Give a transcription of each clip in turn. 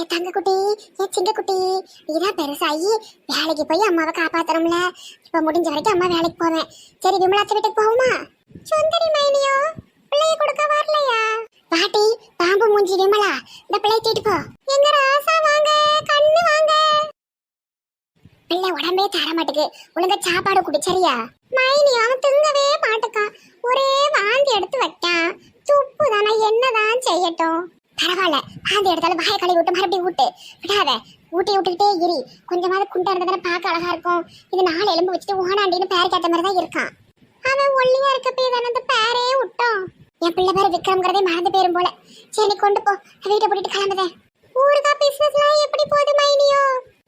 என் தங்க குட்டி என் சிங்க குட்டி இதான் பெருசாகி வேலைக்கு போய் அம்மாவை காப்பாத்தணும்ல. இப்ப முடிஞ்ச வரைக்கும் அம்மா வேலைக்கு போவேன். சரி விமலாத்த வீட்டுக்கு போகுமா சுந்தரி மைனியோ பிள்ளைய கொடுக்க வரலையா? பாட்டி பாம்பு மூஞ்சி விமலா. இந்த பிள்ளைய தூக்கிட்டு போ. எங்க ராசா வாங்க கண்ணு வாங்க. பிள்ளை உடம்பே தர மாட்டுக்கு. ஒழுங்கா சாப்பாடு குடி சரியா? மைனி அவன் திங்கவே மாட்டுக்கான். ஒரே வாந்தி எடுத்து வைக்கான். துப்பு தானே என்னதான் செய்யட்டும். பரவாயில்ல. பாதி எடுத்தாலும் வாயை கழுவி விட்டு மறுபடியும் ஊட்டு. விடாத. ஊட்டி விட்டுக்கிட்டே இரு. கொஞ்சமாவது குண்டா இருந்தா பார்க்க அழகா இருக்கும். இது நாலு எலும்பு வச்சுட்டு ஓனாண்டின்னு பேர் கேட்ட மாதிரி தான் இருக்கான். அவன் ஒல்லியா இருக்கப்பே தானே அந்த பேரே விட்டோம். என் பிள்ளை பேர் விக்ரம்ங்கிறதே மறந்து போயிரும் போல. சரி கொண்டு போ. வீட்டை போட்டுட்டு கிளம்புதே. ஊருக்கா பிசினஸ்லாம் எப்படி போகுது மைனியோ?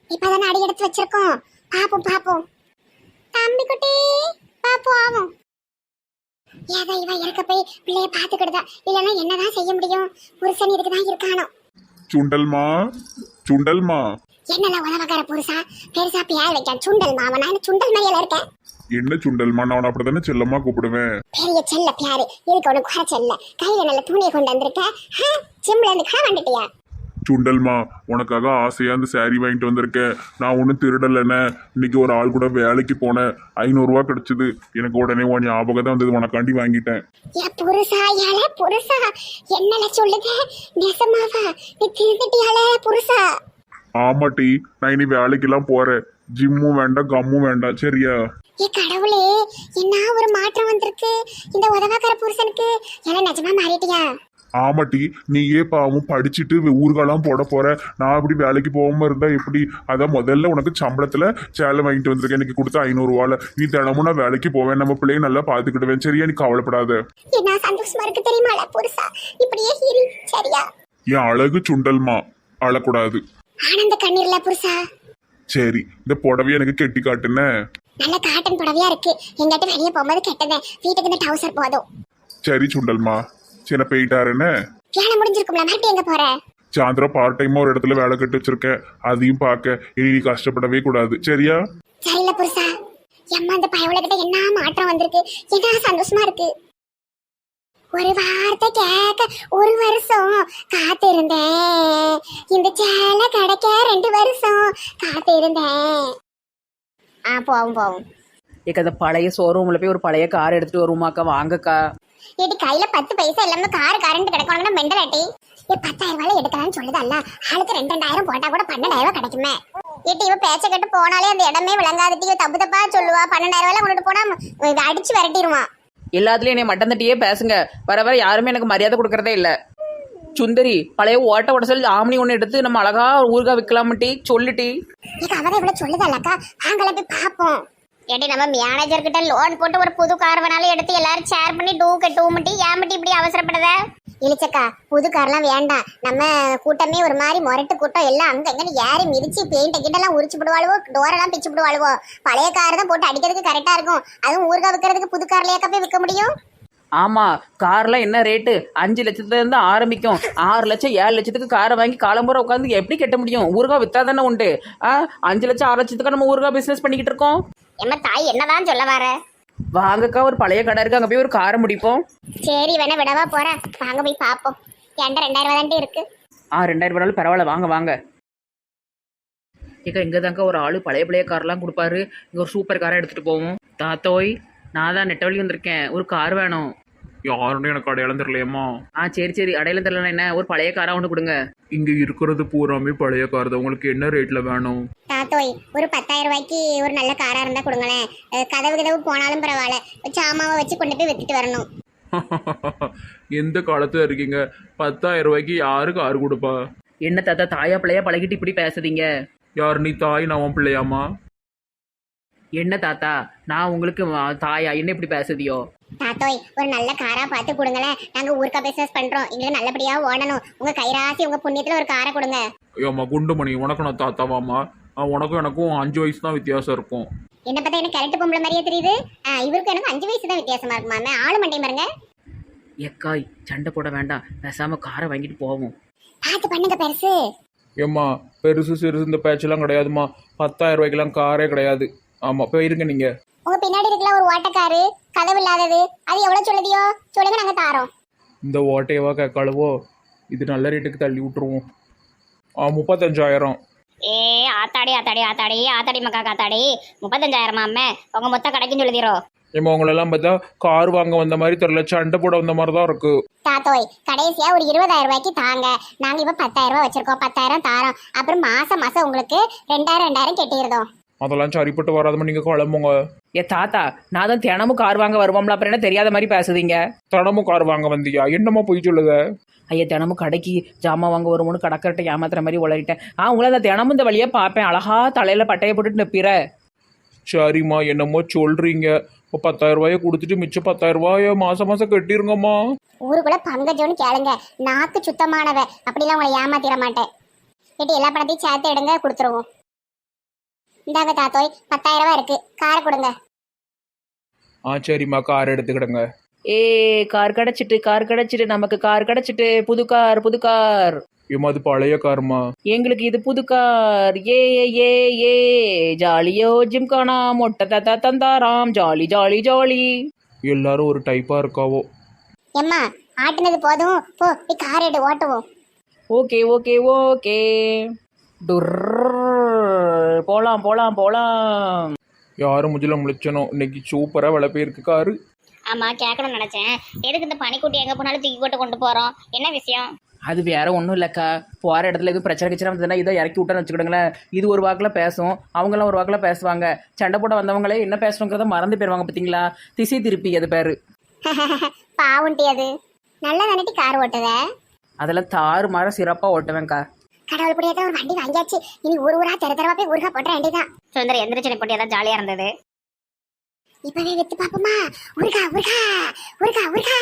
இப்பதானே அடி எடுத்து வச்சிருக்கோம். பாப்போம் பாப்போம். தம்பி குட்டி பாப்போம் ஆகும் ஏதோ இவன் இருக்க போய் பிள்ளைய பாத்துக்கிடுதா இல்லைன்னா என்னதான் செய்ய முடியும்? புருஷன் இதுக்கு தான் இருக்கானோ? சுண்டல்மா? சுண்டல்மா? என்னெல்லாம் உதவக்கார புருஷா? பெருசா பியாய் வைக்கான் சுண்டல் மாமா நான் சுண்டல் மையில இருக்கேன்? என்ன சுண்டல்மா? நான் அப்படித்தானே செல்லமா கூப்பிடுவேன். பெரிய செல்ல பியாரு இதுக்கு ஒண்ணு குறை செல்ல? கையில நல்ல துணியை கொண்டு வந்திருக்க? ஜிம்ல இருந்து கடை வந்துட்டியா? சுண்டல்மா? உனக்காக ஆசையா அந்த saree வாங்கிட்டு வந்திருக்கேன். நான் ஒன்றும் திருடலைண்ணே. இன்னைக்கு ஒரு ஆள் கூட வேலைக்கு போனேன். ஐநூறுரூவா கிடைச்சது. எனக்கு உடனே உன் ஞாபகம் தான் வந்தது. உனக்காண்டி வாங்கிட்டேன். புருஷா ஏல புருஷா. என்னல சொல்லுத? நெசமாவா? நீ திருந்திட்டியால புருஷா? ஆமாட்டி நான் இனி வேலைக்கெல்லாம் போறேன். ஜிம்மும் வேண்டாம் கம்மும் வேண்டாம். சரியா? ஏ கடவுளே என்ன ஒரு மாற்றம் வந்திருக்கு? இந்த உதவாக்கார புருஷனுக்கு. ஏல நிஜமா மாறிட்டியா? ஆமாட்டி நீயே பாவம் படிச்சுட்டு ஊர்காலாம் போட போற. நான் அப்படி வேலைக்கு போகாம இருந்தா எப்படி? அதான் முதல்ல உனக்கு சம்பளத்துல சேலை வாங்கிட்டு வந்திருக்கேன். எனக்கு கொடுத்த ஐநூறுரூவால நீ தினமும் நான் வேலைக்கு போவேன். நம்ம பிள்ளைய நல்லா பாத்துக்கிடுவேன் சரியா? நீ கவலைப்படாத. என்ன சந்தோஷமா இருக்கு தெரியுமால புருஷா இப்படியே சரியா? என் அழகு சுண்டல்மா அழக்கூடாது. ஆனந்த கண்ணீர்ல புருஷா சரி இந்த புடவைய எனக்கு கெட்டி காட்டுன. நல்ல காட்டன் புடவையா இருக்கு. எங்கிட்ட வெளியே போகும்போது கெட்டதேன் வீட்டுக்கு இந்த டவுசர் போதும். சரி சுண்டல்மா. சின்ன போயிட்டாருன்னு வேலை முடிஞ்சிருக்கும்ல மறுபடியும் எங்க போற? சாயந்தரம் பார்ட் டைமா ஒரு இடத்துல வேலை கட்டு வச்சிருக்கேன். அதையும் பார்க்க. இனி நீ கஷ்டப்படவே கூடாது. சரியா? சரியில்ல புருஷா. எம்மா இந்த பயவுலகிட்ட என்ன மாற்றம் வந்திருக்கு? என்ன சந்தோஷமா இருக்கு? ஒரு வார்த்தை கேட்க ஒரு வருஷம் காத்திருந்தேன். இந்த சேலை கிடைக்க ரெண்டு வருஷம் காத்திருந்தேன். ஆ போவோம் போவோம். ஏக்கா அந்த பழைய ஷோரூமில் போய் ஒரு பழைய கார் எடுத்துட்டு வருமாக்கா வாங்கக்கா. ஏடி கையில பத்து பைசா இல்லாம காரு கரண்ட் கிடைக்கணும்னா மெண்டலாட்டி ஏ பத்தாயிரம் ரூபாய் எடுக்கலாம்னு சொல்லுதல்ல ஆளுக்கு ரெண்டு ரெண்டாயிரம் போட்டா கூட பன்னெண்டாயிரம் கிடைக்குமே. ஏட்டி இவ பேச்ச கேட்டு போனாலே அந்த இடமே விளங்காதுட்டி இவ தப்பு தப்பா சொல்லுவா. பன்னெண்டாயிரம் ரூபாய் கொண்டுட்டு போனா அடிச்சு விரட்டிடுவான். எல்லாத்துலேயும் என்னை மட்டம் தட்டியே பேசுங்க. வர வர யாருமே எனக்கு மரியாதை கொடுக்கறதே இல்லை. சுந்தரி பழைய ஓட்ட உடசல் ஆம்னி ஒன்று எடுத்து நம்ம அழகா ஊறுகாய் விற்கலாமட்டி சொல்லிட்டி அவதான் இவ்வளவு சொல்லுதல்லக்கா வாங்கல போய் பாப்போம் ஏடி நம்ம மேனேஜர் கிட்ட லோன் போட்டு ஒரு புது கார் வேணாலும் எடுத்து எல்லாரும் ஷேர் பண்ணி டூ கட்டு மட்டி ஏன் இப்படி அவசரப்படுத? இழிச்சக்கா புது கார்லாம் வேண்டாம் நம்ம கூட்டமே ஒரு மாதிரி முரட்டு கூட்டம் எல்லாம் அங்க எங்கன்னு ஏறி மிதிச்சு பெயிண்ட் கிட்டலாம் உரிச்சு விடுவாளுவோ டோரெல்லாம் பிச்சு விடுவாளுவோ பழைய கார் தான் போட்டு அடிக்கிறதுக்கு கரெக்டா இருக்கும். அதுவும் ஊறுகாய் விற்கிறதுக்கு புது கார்லயாக்கா போய் விற்க முடியும்? ஆமாம் கார்லாம் என்ன ரேட்டு அஞ்சு லட்சத்துலேருந்து ஆரம்பிக்கும். ஆறு லட்சம் ஏழு லட்சத்துக்கு காரை வாங்கி காலம்புற உட்காந்து எப்படி கட்ட முடியும்? ஊருகா வித்தா தானே உண்டு. அஞ்சு லட்சம் ஆறு லட்சத்துக்கு நம்ம ஊருகா பிஸ்னஸ் பண்ணிக்கிட்டு இருக்கோம். எம்ம தாய் என்னதான் சொல்ல வர? வாங்கக்கா ஒரு பழைய கடை இருக்கு அங்கே போய் ஒரு காரை முடிப்போம். சரி வேணா விடவா போறேன் வாங்க போய் பாப்போம். என்கிட்ட ரெண்டாயிரம் ரூபாய் தாண்டி இருக்கு. ஆ ரெண்டாயிரம் ரூபாய் பரவாயில்ல வாங்க வாங்க. ஏக்கா இங்கே தாங்க ஒரு ஆள் பழைய பழைய கார்லாம் கொடுப்பாரு. இங்கே ஒரு சூப்பர் காரை எடுத்துகிட்டு போவோம். தாத்தோய் நான் தான் நெட்டவழி வந்திருக்கேன். ஒரு கார் வேணும். யாருன்னு எனக்கு அடையாளம் தெரியலையம்மா. ஆ சரி சரி. அடையாளம் தெரியல என்ன? ஒரு பழைய காராக ஒன்று கொடுங்க. இங்க இருக்கிறது பூராமே பழைய கார் தான். உங்களுக்கு என்ன ரேட்ல வேணும்? தாத்தோய் ஒரு பத்தாயிரம் ரூபாய்க்கு ஒரு நல்ல காரா இருந்தா கொடுங்களேன். அஹ் கதவு கதவு போனாலும் பரவாயில்ல. சாமாவை வச்சு கொண்டு போய் வித்துட்டு வரணும். எந்த காலத்துல இருக்கீங்க? பத்தாயிரம் ரூபாய்க்கு யாரு கார் கொடுப்பா? என்ன தாத்தா தாயா பிள்ளையா பழகிட்டு இப்படி பேசுதீங்க யார் நீ தாய் நான் உன் பிள்ளையாமா என்ன தாத்தா? நான் உங்களுக்கு தாயா? என்ன இப்படி பேசுதியோ தாத்தோய் ஒரு நல்ல காரா பார்த்து கொடுங்களேன். நாங்க ஊர்க்கா பிசினஸ் பண்றோம். எங்களுக்கு நல்லபடியா ஓடணும். உங்க கைராசி உங்க புண்ணியத்துல ஒரு காரை கொடுங்க. ஏம்மா குண்டுமணி உனக்கு நான் தாத்தாவாம்மா. ஆ, உனக்கும் எனக்கும் அஞ்சு வயசு தான் வித்தியாசம் இருக்கும். என்ன பார்த்தா எனக்கு கரெக்ட் பொம்பளை மாதிரியே தெரியுது? ஆஹ் இவருக்கு எனக்கு அஞ்சு வயசு தான் வித்தியாசமா இருக்குமா ஆளு மண்டை பாருங்க. எக்காய் சண்டை போட வேண்டாம். பேசாம காரை வாங்கிட்டு போவோம். பார்த்து பண்ணுங்க பெருசு. ஏம்மா பெருசு சிறுசு இந்த பேச்செல்லாம் கிடையாதும்மா. பத்தாயிரம் ரூபாய்க்கெல்லாம் காரே கிடையாது. ஆமாம் போயிருங்க நீங்கள் பின்னாடி இருக்கல ஒரு ஓட்டக்காரு கதவு இல்லாதது அது எவ்வளவு சொல்லுதியோ சொல்லுங்க நாங்க தாரோம். இந்த ஓட்டையவா கேட்காளவோ இது நல்ல ரேட்டுக்கு தள்ளி விட்டுருவோம். ஆ முப்பத்தஞ்சாயிரம். ஏ ஆத்தாடி ஆத்தாடி ஆத்தாடி ஆத்தாடி மக்கா காத்தாடி. முப்பத்தஞ்சாயிரமா அம்மே? உங்க மொத்த கடைக்கும் சொல்லுதீரோ? ஏமா உங்களெல்லாம் பார்த்தா கார் வாங்க வந்த மாதிரி தெரியல சண்டை போட வந்த மாதிரி தான் இருக்கு. தாத்தோய் கடைசியா ஒரு இருபதாயிரம் ரூபாய்க்கு தாங்க. நாங்க இப்ப பத்தாயிரம் ரூபாய் வச்சிருக்கோம் பத்தாயிரம் தாரோம். அப்புறம் மாசம் மாசம் உங்களுக்கு ரெண்டாயிரம் ரெண்டாயிரம் கட்டியிருந்தோம். அதெல்லாம் சரிப்பட்டு வராதமா நீங்கள் கிளம்புங்க. ஏ தாத்தா நான் தான் தினமும் கார் வாங்க வருவோம்ல அப்புறம் என்ன தெரியாத மாதிரி பேசுதீங்க? தினமும் கார் வாங்க வந்தியா? என்னம்மா போய் சொல்லுத? ஐயா தினமும் கடைக்கு ஜாமான் வாங்க வருவோம்னு கடைக்கட்டை ஏமாத்துற மாதிரி உளறிட்டேன். ஆ உங்களை நான் தினமும் இந்த வழியாக பார்ப்பேன். அழகா தலையில் பட்டையை போட்டுட்டு நிற்பிற சரிம்மா என்னமோ சொல்றீங்க. இப்போ பத்தாயிரம் ரூபாயை கொடுத்துட்டு மிச்சம் பத்தாயிரம் ரூபாய மாசம் மாசம் கட்டிருங்கம்மா. ஊருக்குள்ள பங்கஜோன்னு கேளுங்க. நாக்கு சுத்தமானவ. அப்படிலாம் உங்களை ஏமாத்திர மாட்டேன். கேட்டு எல்லா பணத்தையும் சேர்த்து எடுங்க கொடுத்துருவோம். இந்தாங்க தாத்தோய் பத்தாயிரம் ரூபாய் இருக்கு. காரை கொடுங்க. ஆ சரிம்மா கார் எடுத்துக்கிடுங்க. ஏ கார் கிடச்சிட்டு கார் கிடச்சிட்டு நமக்கு கார் கிடச்சிட்டு புது கார் புது கார். ஏம்மா அது பழைய காருமா எங்களுக்கு இது புது கார். ஏ ஏ ஏ ஏ. ஜாலியோ ஜிம்கானா மொட்டை தாத்தா தந்தாராம். Jolly jolly jolly. எல்லாரும் ஒரு டைப்பா இருக்காவோ. எம்மா ஆட்டுனது போதும். போ போய் கார் எடு ஓட்டுவோம். Okay okay okay. டுர் போலாம் போலாம் போலாம். யாரும் முஜில முழிச்சனும் இன்னைக்கு சூப்பரா விலை போயிருக்கு காரு. ஆமா கேட்கணும்னு நினைச்சேன். எதுக்கு இந்த பனிக்குட்டி எங்க போனாலும் தூக்கி போட்டு கொண்டு போறோம்? என்ன விஷயம்? அது வேற ஒன்றும் இல்லைக்கா. போகிற இடத்துல எதுவும் பிரச்சனை கிச்சனை வந்ததுன்னா இதை இறக்கி விட்டோன்னு வச்சுக்கிடுங்களேன். இது ஒரு வாக்கில் பேசும். அவங்களாம் ஒரு வாக்கில் பேசுவாங்க. சண்டை போட வந்தவங்களே என்ன பேசணுங்கிறத மறந்து போயிடுவாங்க பார்த்தீங்களா திசை திருப்பி அது பேர். பாவுண்டி அது. நல்லா தானே கார் ஓட்டுத? அதெல்லாம் தாறு மாற சிறப்பாக ஓட்டுவேன்க்கா. கடவுள் புடியாத ஒரு வண்டி வாங்கியாச்சு. இனி ஒரு ஊரா தெரு தெருவா போய் ஊருகா போட்ட வேண்டியதான் சுந்தர எந்திரிச்சனை போட்டி அதான் ஜாலியா இருந்தது. இப்பவே வித்து பாப்போமா? ஊருகா ஊருகா ஊருகா ஊருகா.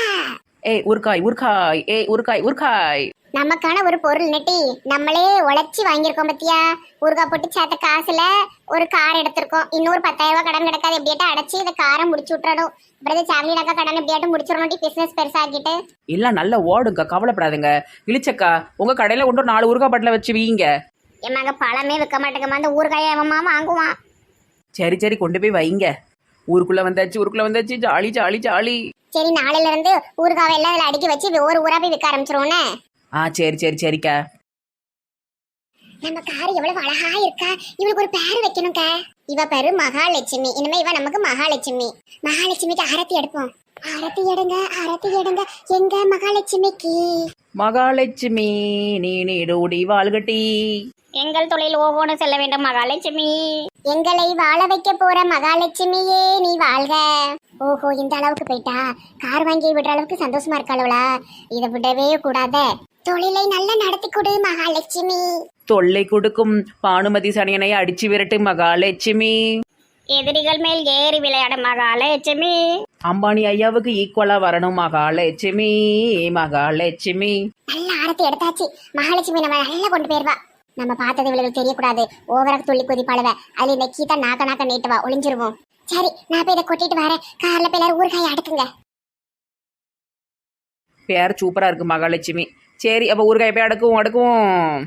ஏய் உருக்காய் உருக்காய் ஏய் உருக்காய் உருக்காய் நமக்கான ஒரு பொருள் நெட்டி. நம்மளே உழைச்சி வாங்கியிருக்கோம் பத்தியா? ஊறுகாய் போட்டு சேர்த்த காசுல ஒரு கார் எடுத்திருக்கோம். இன்னொரு பத்தாயிரம் ரூபாய் கடன் கிடக்காது. எப்படியாட்டும் அடைச்சி இந்த காரை முடிச்சு விட்டுறணும். அப்புறம் சாக்லேட் அக்கா கடன் எப்படியாட்டும் முடிச்சிடணும் பிசினஸ் பெருசாக்கிட்டு. இல்லை நல்லா ஓடுங்க கவலைப்படாதுங்க. இழிச்சக்கா உங்கள் கடையில் கொண்டு நாலு உருக்காய் பாட்டில் வச்சு வீங்க. எம்மாங்க பழமே விற்க மாட்டேங்கம்மா. அந்த ஊறுகாயை எவமா வாங்குவான். சரி சரி கொண்டு போய் வைங்க. ஊருக்குள்ளே வந்தாச்சு ஊருக்குள்ளே வந்தாச்சு. Jolly jolly jolly. சரி நாளையில இருந்து ஊறுகாவை எல்லாம் அதில் அடுக்கி வச்சு ஒரு ஊரா போய் விற்க ஆரம்பிச்சிருவோன்னே ஆ சரி சரி சரிக்கா. நம்ம கார் எவ்வளவு அழகா இருக்கா? இவளுக்கு ஒரு பேர் வைக்கணும்க்கா. இவ பேரு மகாலட்சுமி. இனிமே இவ நமக்கு மகாலட்சுமி. மகாலட்சுமிக்கு ஆரத்தி எடுப்போம். ஆரத்தி எடுங்க ஆரத்தி எடுங்க. எங்க மகாலட்சுமிக்கு? மகாலட்சுமி நீ நீடூடி வாழ்கட்டி. எங்கள் தொழில் ஓகோன்னு செல்ல வேண்டும் மகாலட்சுமி. எங்களை வாழ வைக்க போற மகாலட்சுமியே நீ வாழ்க. ஓஹோ இந்த அளவுக்கு போயிட்டா? கார் வாங்கி விடுற அளவுக்கு சந்தோஷமா இருக்காளவளா இதை விடவே கூடாத. தொழிலை நல்லா நடத்தி கொடு மகாலட்சுமி. தொல்லை கொடுக்கும் பானுமதி சனியனை அடிச்சு விரட்டு மகாலட்சுமி. எதிரிகள் மேல் ஏறி விளையாடும் மகாலட்சுமி. அம்பானி ஐயாவுக்கு ஈக்குவலா வரணும் மகாலட்சுமி மகாலட்சுமி. நல்ல ஆரத்தி எடுத்தாச்சு. மகாலட்சுமி நம்ம நல்லா கொண்டு போயிருவா. நம்ம பார்த்தது இவளுக்கு தெரியக்கூடாது. ஓவரா துள்ளி குதிப்பாளுவ. அதுல இந்த கீதா நாக்க நாக்க நீட்டுவா. ஒளிஞ்சிருவோம். சரி நான் போய் இதை கொட்டிட்டு வரேன். கார்ல போய் எல்லாரும் ஊறுகாய் அடுக்குங்க. பேர் சூப்பரா இருக்கு மகாலட்சுமி. சரி அப்போ ஊறுகாய் போய் அடுக்குவோம் அடுக்குவோம்.